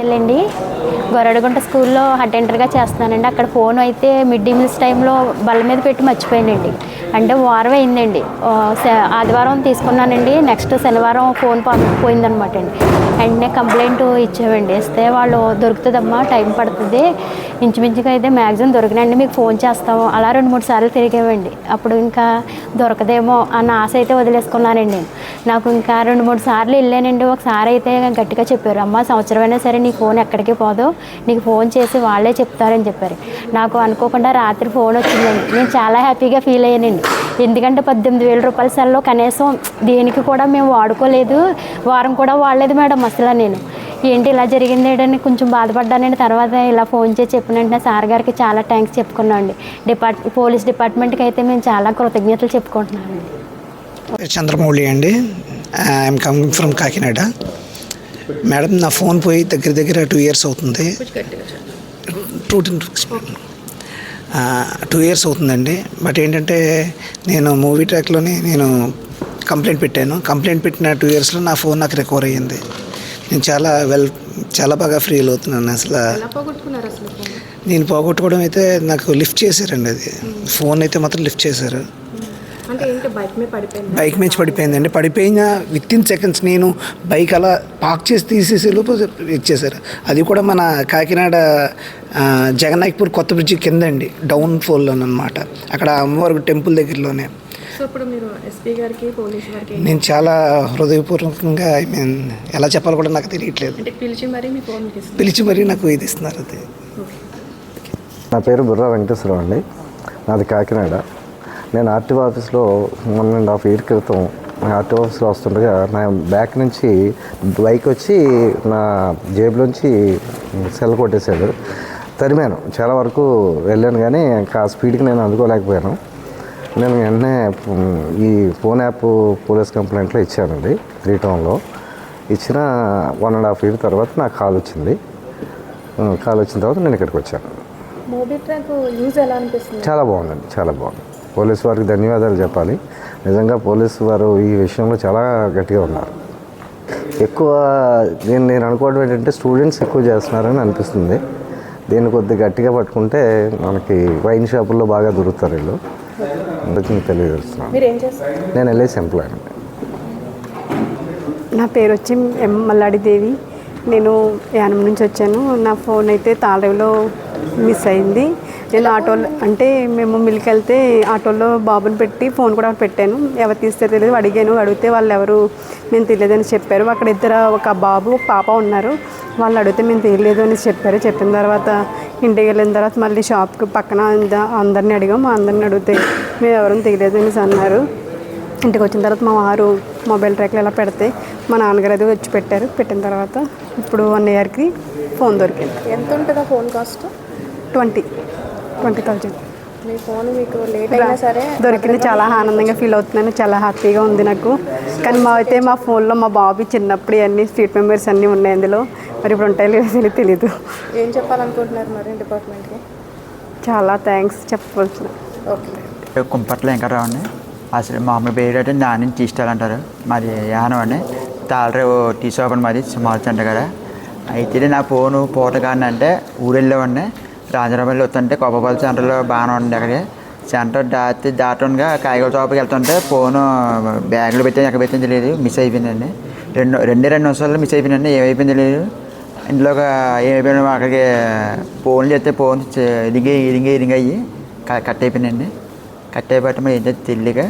వెళ్ళండి. గొరడగుంట స్కూల్లో అటెండర్గా చేస్తున్నానండి. అక్కడ ఫోన్ అయితే మిడ్ డే మీల్స్ టైంలో బల్ల మీద పెట్టి మర్చిపోయానండి. అంటే వారం అయిందండి. ఆదివారం తీసుకున్నానండి. నెక్స్ట్ శనివారం ఫోన్ పోయిందనమాట అండి వెంటనే కంప్లైంట్ ఇచ్చామండి ఇస్తే వాళ్ళు దొరుకుతుందమ్మా టైం పడుతుంది. ఇంచుమించుగా అయితే మ్యాక్సిమం దొరికినండి మీకు ఫోన్ చేస్తాము. అలా రెండు మూడు సార్లు తిరిగామండి. అప్పుడు ఇంకా దొరకదేమో అన్న ఆశ అయితే వదిలేసుకున్నానండి. నేను నాకు ఇంకా రెండు మూడు సార్లు వెళ్ళానండి. ఒకసారి అయితే గట్టిగా చెప్పారు అమ్మ సంవత్సరం అయినా సరే నీ ఫోన్ ఎక్కడికి పోదు. నీకు ఫోన్ చేసి వాళ్ళే చెప్తారని చెప్పారు. నాకు అనుకోకుండా రాత్రి ఫోన్ వచ్చిందండి. నేను చాలా హ్యాపీగా ఫీల్ అయ్యానండి. ఎందుకంటే పద్దెనిమిది వేల రూపాయల సెల్లో కనీసం దేనికి కూడా మేము వాడుకోలేదు. వారం కూడా వాడలేదు మేడం అసలు నేను. ఏంటి ఇలా జరిగింది అని కొంచెం బాధపడ్డానండి తర్వాత ఇలా ఫోన్ చేసి చెప్పిన వెంటనే సార్ గారికి చాలా థ్యాంక్స్ చెప్పుకున్నాం అండి డిపార్ట్ పోలీస్ డిపార్ట్మెంట్కి అయితే మేము చాలా కృతజ్ఞతలు చెప్పుకుంటున్నామండి. చంద్రమౌళి అండి. I'm coming from Kakinada. Madam నా ఫోన్ పోయి దగ్గర దగ్గర టూ ఇయర్స్ అవుతుంది. టూ టూ ఇయర్స్ అవుతుందండి. బట్ ఏంటంటే నేను మూవీ ట్రాక్లోనే నేను కంప్లైంట్ పెట్టాను. కంప్లైంట్ పెట్టిన టూ ఇయర్స్లో నా ఫోన్ నాకు రికవర్ అయ్యింది. నేను చాలా వెల్ చాలా బాగా ఫీల్ అవుతున్నాను అసలు నేను పోగొట్టుకోవడం అయితే నాకు లిఫ్ట్ చేశారండి అది. ఫోన్ అయితే మాత్రం లిఫ్ట్ చేశారు. బైక్ మీద పడిపోయిందండి. పడిపోయిన విత్ ఇన్ సెకండ్స్ నేను బైక్ అలా పార్క్ చేసి తీసేసే లోపు ఇచ్చేసారు అది కూడా మన కాకినాడ జగన్నాయక్పూర్ కొత్త బ్రిడ్జి కింద అండి డౌన్ ఫోల్లో అనమాట అక్కడ అమ్మవారి టెంపుల్ దగ్గరలోనే. సో ఇప్పుడు మీరు ఎస్పీ గారికి పోలీస్ గారికి? నేను చాలా హృదయపూర్వకంగా ఐ మీన్ ఎలా చెప్పాలో కూడా నాకు తెలియట్లేదు. అంటే పిలిచి మరీ మీ ఫోన్ ఇస్తుంది పిలిచి మరీ నాకు ఇది ఇస్తున్నారు అది. నా పేరు బుర్రా వెంకటేశ్వరరావు అండి. నాది కాకినాడ. నేను ఆర్టీఓ ఆఫీస్లో వన్ అండ్ హాఫ్ ఇయర్ క్రితం ఆర్టీఓ ఆఫీస్లో వస్తుండగా నా బ్యాక్ నుంచి బైక్ వచ్చి నా జేబులోంచి సెల్ కొట్టేశాడు. తరిమాను. చాలా వరకు వెళ్ళాను కానీ ఇంకా ఆ స్పీడ్కి నేను అందుకోలేకపోయాను. నేను వెంటనే ఈ ఫోన్ యాప్ పోలీస్ కంప్లైంట్లో ఇచ్చానండి త్రీ టౌన్లో ఇచ్చిన వన్ అండ్ హాఫ్ ఇయర్ తర్వాత నాకు కాల్ వచ్చింది. కాల్ వచ్చిన తర్వాత నేను ఇక్కడికి వచ్చాను. మోబీ ట్రాక్ యూజ్ ఎలా అనిపిస్తుంది? చాలా బాగుందండి చాలా బాగుంది. పోలీసు వారికి ధన్యవాదాలు చెప్పాలి. నిజంగా పోలీసు వారు ఈ విషయంలో చాలా గట్టిగా ఉన్నారు. ఎక్కువ నేను నేను అనుకోవడం ఏంటంటే స్టూడెంట్స్ ఎక్కువ చేస్తున్నారని అనిపిస్తుంది. దీన్ని కొద్దిగా గట్టిగా పట్టుకుంటే మనకి వైన్ షాపుల్లో బాగా దొరుకుతారు వీళ్ళు. అందుకు మీకు తెలియజేస్తున్నాను మీరు ఏం చేస్తారు? నేను ఎల్ఐసి ఎంప్లాయ్ అండి నా పేరు వచ్చి ఎం మల్లాడి దేవి. నేను యానం నుంచి వచ్చాను. నా ఫోన్ అయితే తాళరేవులో మిస్ అయింది. నేను ఆటోలో అంటే మేము మిల్కి వెళ్తే ఆటోలో బాబుని పెట్టి ఫోన్ కూడా పెట్టాను. ఎవరు తీస్తే తెలియదు. అడిగాను. అడిగితే వాళ్ళు ఎవరు మేము తెలియదని చెప్పారు. అక్కడ ఇద్దరు ఒక బాబు పాప ఉన్నారు. వాళ్ళు అడిగితే మేము తెలియదు అని చెప్పారు. చెప్పిన తర్వాత ఇంటికి వెళ్ళిన తర్వాత మళ్ళీ షాప్కి పక్కన అంద- అందరిని అడిగాం అందరిని అడిగితే మేము ఎవరూ తెలియదు అనేసి అన్నారు. ఇంటికి వచ్చిన తర్వాత మా వారు మొబైల్ ట్రాక్లు ఇలా పెడితే మా నాన్నగారు అది వచ్చి పెట్టారు. పెట్టిన తర్వాత ఇప్పుడు వన్ ఇయర్కి ఫోన్ దొరికింది. ఎంత ఉంటుందా phone cost twenty. Twenty thousand మీ ఫోన్ మీకు లేట్ అయినా సరే దొరికింది చాలా ఆనందంగా ఫీల్ అవుతున్నాను చాలా హ్యాపీగా ఉంది నాకు. కానీ మా అయితే మా ఫోన్లో మా బాబు చిన్నప్పుడు అన్ని స్వీట్ మెమరీస్ అన్నీ ఉన్నాయి అందులో. మరి ఇప్పుడు ఉంటాయో లేదో తెలియదు తెలీదు. ఏం చెప్పాలనుకుంటున్నారు మరి డిపార్ట్మెంట్కి చాలా థ్యాంక్స్ చెప్పవలసిన. ఓకే. కుంపట్ల వెంకటరావు అండి అసలు మామూలు పేరు అంటే దాని నుంచి తీసుకోవాలంటారు మాది యానం అండి తాళరేవు టీ షాప్ అండి మాది స్మాల్ సెంటర్ కదా. అయితే నా ఫోను పోటగాని అంటే ఊరు వెళ్ళేవాడిని వస్తుంటే కొప్పపల్లి సెంటర్లో బాగానే ఉంది అక్కడ సెంటర్ దాటి దాటంగా కాయగూర షాప్కి వెళ్తుంటే ఫోను బ్యాగ్లో పెట్టి ఎక్కడ పెట్టింది తెలియదు. మిస్ అయిపోయిందండి. రెండు రెండే రెండు నిమిషాల్లో మిస్ అయిపోయిందండి ఏమైపోయింది తెలియదు. ఇంట్లోకి ఏమైపోయినా అక్కడికి ఫోన్ చేస్తే ఫోన్ ఇరిగి ఇరిగి ఇరిగి అయ్యి కట్ అయిపోయిందండి కట్ అయిపోతే మరి ఏంటంటే తెలియక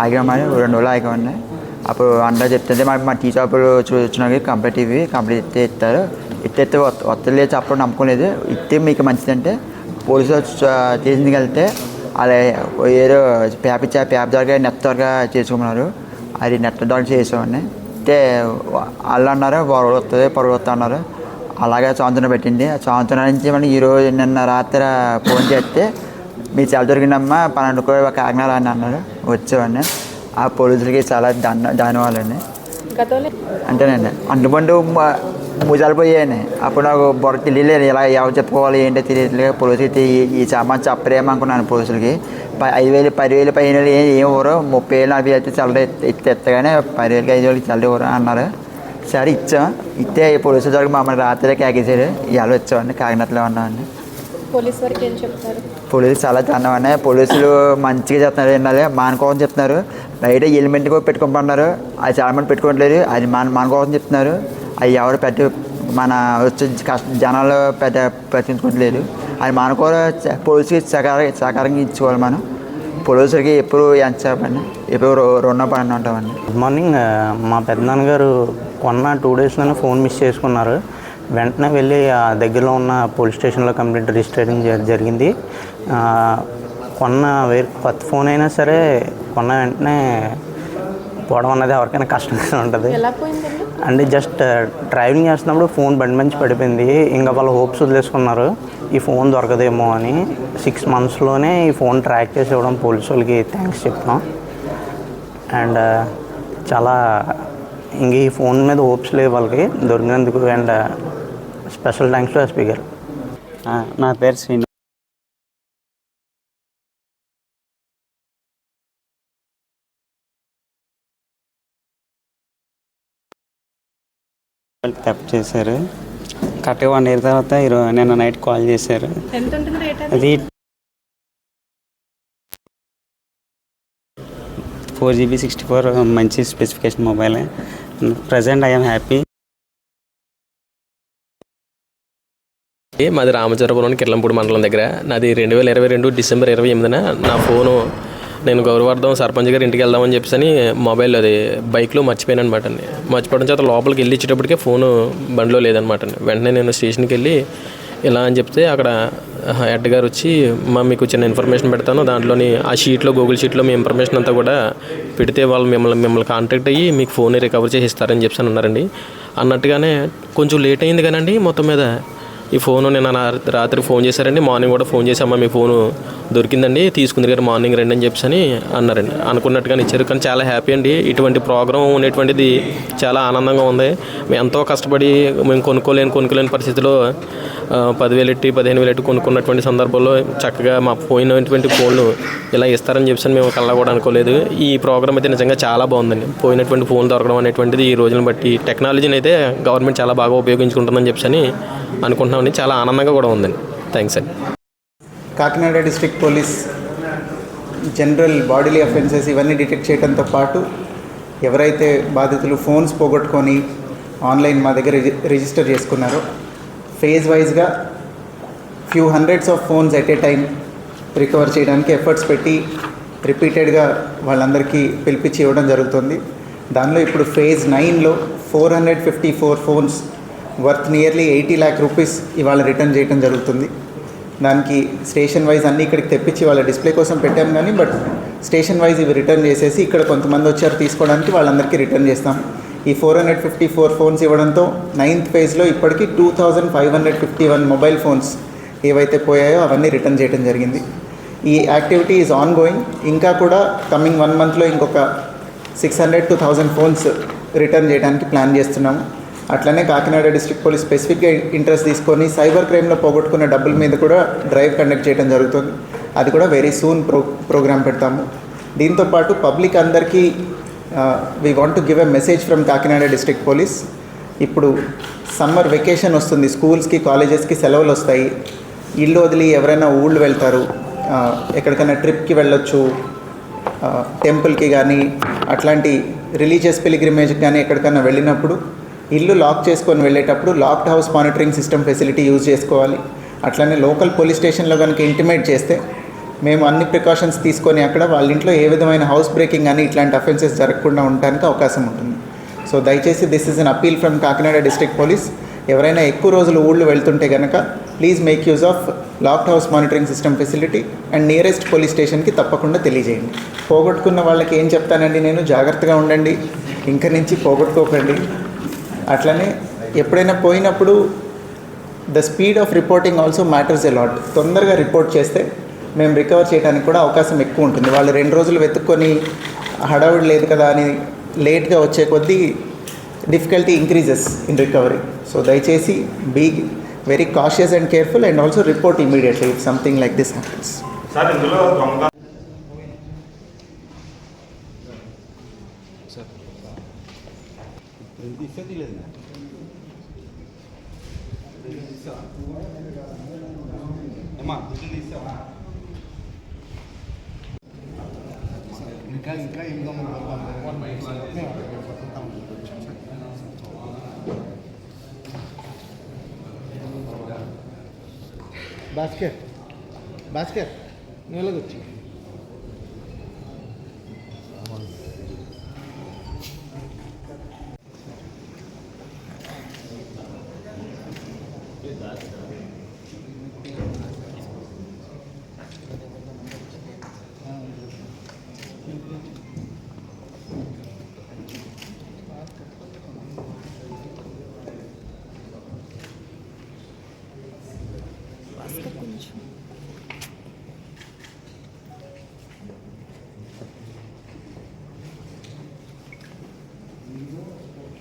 ఆగామని రెండు రోజులు ఆగామండి. అప్పుడు అందరూ చెప్తుంటే మా మా టీ షాపులు చూసినాక కంప్లీట్ ఇవి కంప్లీట్ ఇస్తే ఇస్తారు ఇస్తే వస్తలేదు చెప్పడం నమ్మకం లేదు ఇస్తే మీకు మంచిదంటే పోలీసులు చేసింది వెళ్తే అలా ఏదో పేపర్ ఇచ్చా పేపర్ ద్వారా నెట్ ద్వారా చేసుకున్నారు. అది నెట్ ద్వారా చేసామని అయితే వాళ్ళు అన్నారు పరువు వస్తుంది పరువు వస్తుంది అన్నారు. అలాగే సంవత్సరం పెట్టింది. ఆ సంవత్సరం నుంచి మనం ఈరోజు నిన్న రాత్రి ఫోన్ చేస్తే మీ చాలా దొరికిందమ్మా పన్నెండు కూడా కాకినాడ అని అన్నారు. వచ్చేవాడిని. ఆ పోలీసులకి చాలా ధన్యవాదాలండి. గతంలో అంటేనండి అంటుబండు భుజాలు పోయాయని అప్పుడు నాకు బొర తెలియలేదు ఇలా ఎవరు చెప్పుకోవాలి ఏంటో తెలియట్లేదు. పోలీసులకి ఈ- ఈ సామాన్ చెప్పరేమో అనుకున్నాను పోలీసులకి. ప- ఐదు వేలు పదివేలు పదిహేను వేలు ఏం ఏం ఇవ్వరు ముప్పై వేలు నలభై అయితే చల్ల ఎత్తి ఎత్తగానే పదివేలకి ఐదు వేలకి చల్ల ఇవ్వరు అన్నారు. సరే ఇచ్చాం. ఇస్తే పోలీసు దగ్గర మమ్మల్ని రాత్రి కేకేసారు ఇవాళ వచ్చామండి కాకినాడలో ఉన్నామండి. పోలీస్ వారికి ఏం చెప్తారు? పోలీసులు చాలా పోలీసులు మంచిగా చెప్తున్నారు ఏంటంటే మానుకోసం చెప్తున్నారు. బయట ఎలిమెంట్ కూడా పెట్టుకుంటున్నారు అది చాలా మంది పెట్టుకోవట్లేదు. అది మన మన కోసం చెప్తున్నారు. అది ఎవరు పెద్ద మన వచ్చే కష్ట జనాలు పెద్ద పట్టించుకోవట్లేదు అది మనకో పోలీసుకి సహకార సహకారంగా ఇచ్చుకోవాలి మనం. పోలీసులకి ఎప్పుడు ఎంత చెప్పండి? ఎప్పుడు రొ- రుణ పడి ఉంటామండి. గుడ్ మార్నింగ్ ఆ, మా పెద్దనాన్నగారు కొన్న టూ డేస్లోనే ఫోన్ మిస్ చేసుకున్నారు. వెంటనే వెళ్ళి ఆ దగ్గరలో ఉన్న పోలీస్ స్టేషన్లో కంప్లైంట్ రిజిస్టరింగ్ జ- జరిగింది. కొన్న వేరే కొత్త ఫోన్ అయినా సరే కొన్న వెంటనే పోవడం అన్నది ఎవరికైనా కష్టంగా ఉంటుంది. అంటే జస్ట్ డ్రైవింగ్ చేస్తున్నప్పుడు ఫోన్ బండి మంచి పడిపోయింది. ఇంకా వాళ్ళు హోప్స్ వదిలేసుకున్నారు. ఈ ఫోన్ దొరకదేమో అని సిక్స్ మంత్స్లోనే ఈ ఫోన్ ట్రాక్ చేసి ఇవ్వడం పోలీసు వాళ్ళకి థ్యాంక్స్ చెప్తున్నాం. అండ్ చాలా ఇంక ఈ ఫోన్ మీద హోప్స్ లేవు వాళ్ళకి. దొరికినందుకు and special thanks to SP గారు. నా పేరు శ్రీను. తప్పు చేశారు. కరెక్ట్గా వన్ ఇయర్ తర్వాత ఈరోజు నిన్న నైట్ కాల్ చేశారు. అది? ఫోర్ జీబీ సిక్స్టీ ఫోర్ మంచి specification mobile present I'm happy మాది రామచంద్రపురం కిర్లంపూడి మండలం దగ్గర. నాది రెండు వేల ఇరవై రెండు డిసెంబర్ ఇరవై ఎనిమిదిన నా ఫోను నేను గౌరవార్థం సర్పంచ్ గారి ఇంటికి వెళ్దామని చెప్పేసి మొబైల్ అది బైక్లో మర్చిపోయాను అనమాట అండి. మర్చిపోవడం చేత లోపలికి వెళ్ళి ఇచ్చేటప్పటికే ఫోను బండిలో లేదనమాట అండి. వెంటనే నేను స్టేషన్కి వెళ్ళి ఇలా అని చెప్తే అక్కడ హెడ్ గారు వచ్చి మా మీకు చిన్న ఇన్ఫర్మేషన్ పెడతాను. దాంట్లోని ఆ షీట్లో గూగుల్ షీట్లో మీ ఇన్ఫర్మేషన్ అంతా కూడా పెడితే వాళ్ళు మిమ్మల్ని మిమ్మల్ని కాంటాక్ట్ అయ్యి మీకు ఫోన్ రికవర్ చేసి ఇస్తారని చెప్పి అన్నారండి. అన్నట్టుగానే కొంచెం లేట్ అయింది కానండి మొత్తం మీద. ఈ ఫోను నిన్న రాత్రి ఫోన్ చేశారండి. మార్నింగ్ కూడా ఫోన్ చేసామా మీ ఫోను దొరికిందండి తీసుకుంది గారు మార్నింగ్ రండి అని చెప్పి అని అన్నారండి. అనుకున్నట్టుగానే ఇచ్చారు. కానీ చాలా హ్యాపీ అండి. ఇటువంటి ప్రోగ్రామ్ ఉండేటువంటిది చాలా ఆనందంగా ఉంది. మేము ఎంతో కష్టపడి మేము కొనుక్కోలేని కొనుక్కోలేని పరిస్థితిలో పదివేలు ఎట్టి పదిహేను వేలు ఎట్టి కొనుక్కున్నటువంటి సందర్భంలో చక్కగా మా పోయినటువంటి ఫోన్లు ఇలా ఇస్తారని చెప్పి మేము కల్లా కూడా అనుకోలేదు. ఈ ప్రోగ్రామ్ అయితే నిజంగా చాలా బాగుందండి. పోయినటువంటి ఫోన్ దొరకడం అనేటువంటిది ఈ రోజులను బట్టి టెక్నాలజీని అయితే గవర్నమెంట్ చాలా బాగా ఉపయోగించుకుంటుందని చెప్పి అని అనుకుంటున్నామని చాలా ఆనందంగా కూడా ఉందండి. థ్యాంక్స్ అండి. Kakinada district police general bodily offences ఇవన్నీ డిటెక్ట్ చేయడంతో పాటు ఎవరైతే బాధితులు ఫోన్స్ పోగొట్టుకొని ఆన్లైన్ మా దగ్గర రిజి- రిజిస్టర్ చేసుకున్నారో ఫేజ్ వైజ్గా few hundreds of phones at a time recover చేయడానికి ఎఫర్ట్స్ పెట్టి రిపీటెడ్గా వాళ్ళందరికీ పిలిపించి ఇవ్వడం జరుగుతుంది. దానిలో ఇప్పుడు ఫేజ్ నైన్లో four hundred fifty four phones worth nearly eighty lakh rupees ఇవాళ రిటర్న్ చేయడం జరుగుతుంది. దానికి స్టేషన్ వైజ్ అన్నీ ఇక్కడికి తెప్పించి వాళ్ళ డిస్ప్లే కోసం పెట్టాం కానీ బట్ స్టేషన్ వైజ్ ఇవి రిటర్న్ చేసేసి ఇక్కడ కొంతమంది వచ్చారు తీసుకోవడానికి వాళ్ళందరికీ రిటర్న్ చేస్తాం. ఈ four hundred fifty four phones ఇవ్వడంతో నైన్త్ ఫేజ్లో ఇప్పటికీ two thousand five hundred fifty one mobile phones ఏవైతే పోయాయో అవన్నీ రిటర్న్ చేయడం జరిగింది. ఈ యాక్టివిటీ ఈజ్ ఆన్ గోయింగ్ ఇంకా కూడా కమింగ్ వన్ మంత్లో ఇంకొక six hundred to thousand phones return చేయడానికి ప్లాన్ చేస్తున్నాము. అట్లనే కాకినాడ డిస్ట్రిక్ట్ పోలీస్ స్పెసిఫిక్గా ఇంట్రెస్ట్ తీసుకొని సైబర్ క్రైమ్లో పోగొట్టుకున్న డబ్బుల మీద కూడా డ్రైవ్ కండక్ట్ చేయడం జరుగుతుంది. అది కూడా వెరీ సూన్ ప్రో ప్రోగ్రామ్ పెడతాము. దీంతో పాటు పబ్లిక్ అందరికీ we want to give a message from Kakinada district police. ఇప్పుడు సమ్మర్ వెకేషన్ వస్తుంది స్కూల్స్కి కాలేజెస్కి సెలవులు వస్తాయి. ఇల్లు వదిలి ఎవరైనా ఊళ్ళు వెళ్తారు ఎక్కడికైనా ట్రిప్కి వెళ్ళొచ్చు టెంపుల్కి కానీ అట్లాంటి రిలీజియస్ పిలిగ్రిమేజ్కి కానీ ఎక్కడికైనా వెళ్ళినప్పుడు ఇల్లు లాక్ చేసుకొని వెళ్ళేటప్పుడు locked house monitoring system facility use చేసుకోవాలి. అట్లనే లోకల్ పోలీస్ స్టేషన్లో కనుక ఇంటిమేట్ చేస్తే మేము అన్ని ప్రికాషన్స్ తీసుకొని అక్కడ వాళ్ళ ఇంట్లో ఏ విధమైన హౌస్ బ్రేకింగ్ కానీ ఇట్లాంటి అఫెన్సెస్ జరగకుండా ఉండడానికి అవకాశం ఉంటుంది. సో దయచేసి this is an appeal from Kakinada district police. ఎవరైనా ఎక్కువ రోజులు ఊళ్ళు వెళ్తుంటే కనుక please make use of locked house monitoring system facility and nearest police స్టేషన్కి తప్పకుండా తెలియజేయండి. పోగొట్టుకున్న వాళ్ళకి ఏం చెప్తానండి నేను? జాగ్రత్తగా ఉండండి. ఇంక నుంచి పోగొట్టుకోకండి. అట్లనే ఎప్పుడైనా పోయినప్పుడు the speed of reporting also matters a lot. తొందరగా రిపోర్ట్ చేస్తే మేము రికవర్ చేయడానికి కూడా అవకాశం ఎక్కువ ఉంటుంది. వాళ్ళు రెండు రోజులు వెతుక్కొని హడావిడి లేదు కదా అని లేట్గా వచ్చే కొద్దీ difficulty increases in recovery. So దయచేసి be very cautious and careful and also report immediately if something like this happens. Bhaskar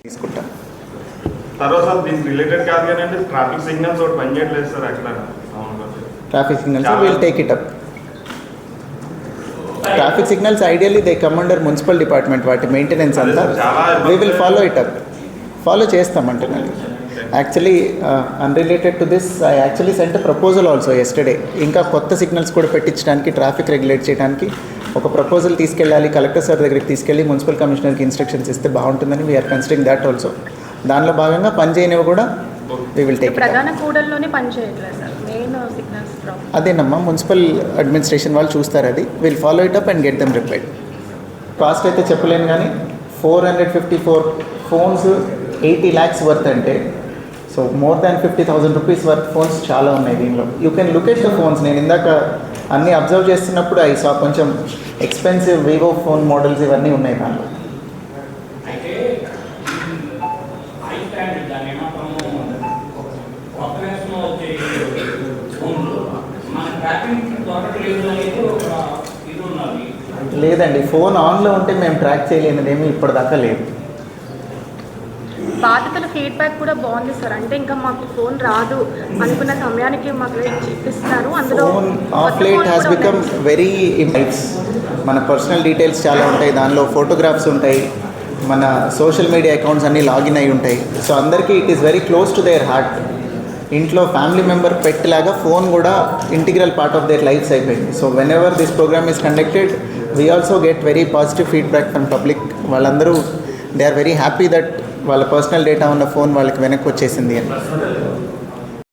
తీసుకుంటాం. తర్వాత సార్ దీనికి రిలేటెడ్ కాదు కానీ అంటే ట్రాఫిక్ సిగ్నల్స్ ఒకటి పనిచేయట్లేదు సార్ అక్కడ అవును traffic signals will take it up traffic signals ideally they come under municipal department వాటి మెయింటెనెన్స్ అంతా. We will follow it up follow చేస్తాం అంటున్నాను actually unrelated to this I actually sent proposal also yesterday ఇంకా కొత్త signals కూడా పెట్టించడానికి traffic regulate చేయడానికి ఒక proposal తీసుకెళ్ళాలి కలెక్టర్ సార్ దగ్గరికి తీసుకెళ్ళి మున్సిపల్ కమిషనర్కి ఇన్స్ట్రక్షన్స్ ఇస్తే బాగుంటుందని వీఆర్ కన్సిడరింగ్ దాట్ ఆల్సో దానిలో భాగంగా పని చేయనివి కూడా వీ విల్ టేక్ ప్రధాన కూడల్లోనే పనిచేయట్లేదు సార్. మెయిన్ సిగ్నల్స్ ప్రాబ్లం అదేనమ్మా మున్సిపల్ అడ్మినిస్ట్రేషన్ వాళ్ళు చూస్తారు అది. Will follow it up and get them repaired cost అయితే చెప్పలేను కానీ four hundred fifty four phones eighty lakhs worth అంటే so more than fifty thousand rupees worth phones చాలా ఉన్నాయి దీనిలో. You can look at the phones నేను ఇందాక అన్నీ అబ్జర్వ్ చేస్తున్నప్పుడు ఐ సా కొంచెం ఎక్స్పెన్సివ్ వివో ఫోన్ మోడల్స్ ఇవన్నీ ఉన్నాయి దానిలో. లేదండి ఫోన్ ఆన్లో ఉంటే మేము ట్రాక్ చేయలేనిది ఏమీ ఇప్పటిదాకా లేదు. బాధితుల ఫీడ్బ్యాక్ కూడా బాగుంది సార్. అంటే ఇంకా మాకు ఫోన్ రాదు అనుకున్న సమయానికి మాకు చూపిస్తున్నారు అందులో of late has become. Very ఇంపైట్స్ మన పర్సనల్ డీటెయిల్స్ చాలా ఉంటాయి. దానిలో ఫోటోగ్రాఫ్స్ ఉంటాయి. మన సోషల్ మీడియా అకౌంట్స్ అన్నీ లాగిన్ అయి ఉంటాయి. సో అందరికీ it is very close to their heart ఇంట్లో ఫ్యామిలీ మెంబర్ పెట్టలాగా ఫోన్ కూడా integral part of their lives అయిపోయింది. So whenever this program is conducted we also get very positive feedback from public వాళ్ళందరూ they are very happy that వాళ్ళ personal data ఉన్న phone వాళ్ళకి వెనక్కి వచ్చేసింది అని.